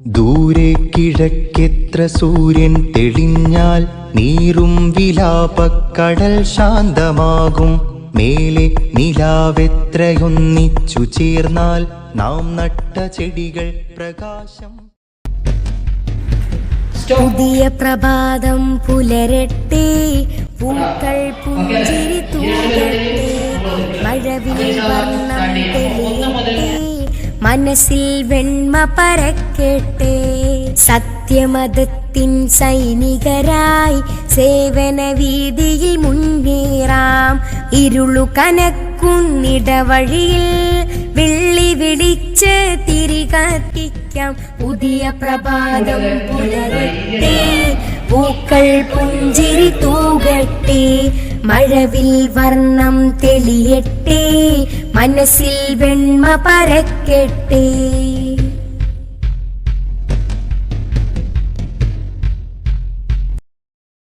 ദൂരെ കിഴക്കെത്ര സൂര്യൻ തെളിഞ്ഞാൽ നീറും വിലാപക്കടൽ ശാന്തമാകും. മേലെ നിലാവെത്രയൊന്നിച്ചു ചേർന്നാൽ നാം നട്ട ചെടികൾ പ്രകാശം. പുതിയ പ്രഭാതം പുലരട്ടെ പൂക്കൾ പുഞ്ചിരി തൂകട്ടെ മഴവിൽ വർണം തെളിയട്ടെ മനസ്സിൽ വെണ്മ പരക്കട്ടെ. സത്യമതത്തിൻ സൈനികരായി സേവന വീതിയിൽ മുന്നേറാം. ഇരുളു കനക്കുന്നിടവഴിയിൽ വെള്ളി വിളിച്ച് തിരികത്തിക്കാം പുതിയ പ്രഭാതം പുലരട്ടെ. പൂക്കൾ പുഞ്ചിരി തൂകട്ടെ. മഴവിൽ വർണം തെളിയട്ടെ. മനസ്സിൽ വെണ്മ പരക്കട്ടെ.